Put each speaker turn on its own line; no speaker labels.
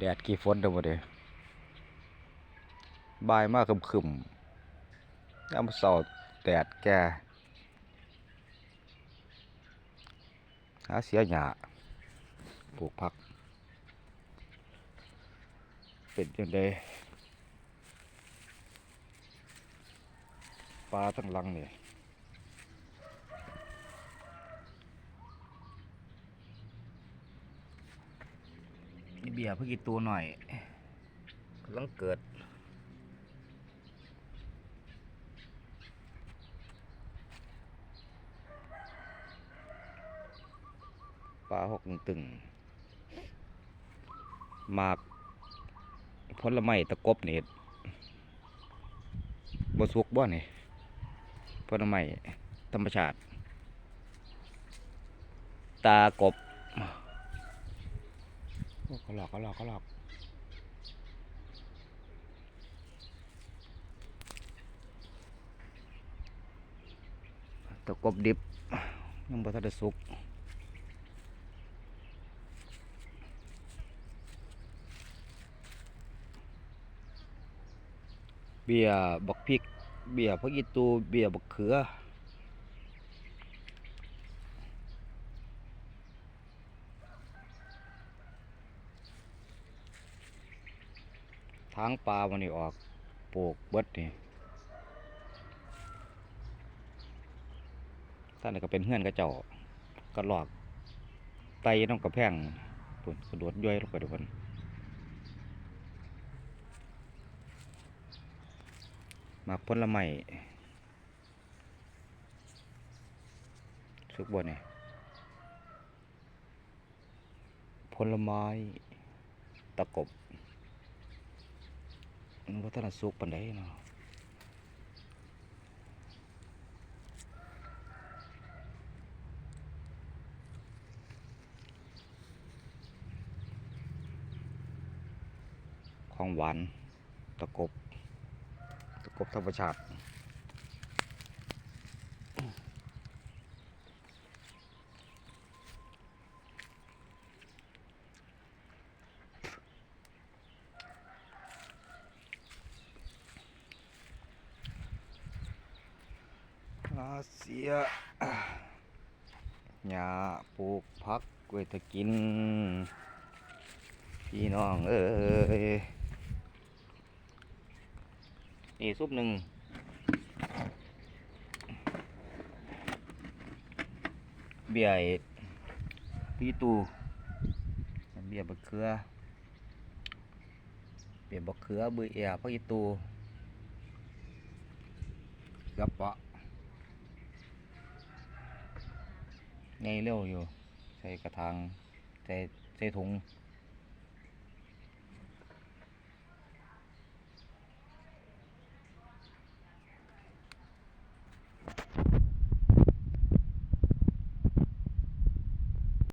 แดดกี่ฝนเด้อบ่เด้บ่ายมากคึมๆยามเช้าแดดแก่หาเสียหญ้าปลูกผัก เป็นจังไดปลาทั้งลังนี่ บียร์เพิ่งกินตัวหน่อยกำลังเกิด ปลาหกตึงหมากผลไม้ตะกบนี่บสุกบ่นี่ผลไม้ธรรมชาติ ตากบ เขาหลอกเขาหลอกเขาหลอกตะกบดิบยังบ่ทันได้สุกเบียบักพริก เบียร์พักอีตู เบียบักเขือ ทางปลาวันนี้ออกปลูกเบิดนี่ท่านก็เป็นเฮือนกระเจ้ากระหลอก ไตน้องกระแพงปุ่นกระโดดย่อยลงไปทุกคนมากผลไม้สุกบ่เนี่ยผลไม้ตะกบ มันว่าท่านสุกปันไดเนาะของหวานตะกบ ตะกบธรรมชาติ อาเสียหญ้าปลูกผักไว้ตะกิน พี่น้องเอ้ยนี่ซุปหนึ่งเบียร์พี่ตูเบียร์บักเขือเบียร์บักเขือเบือเอียพี่ตูกับปะ ไงเร็วอยู่ ใส่กระถางใส่ใส่ถุง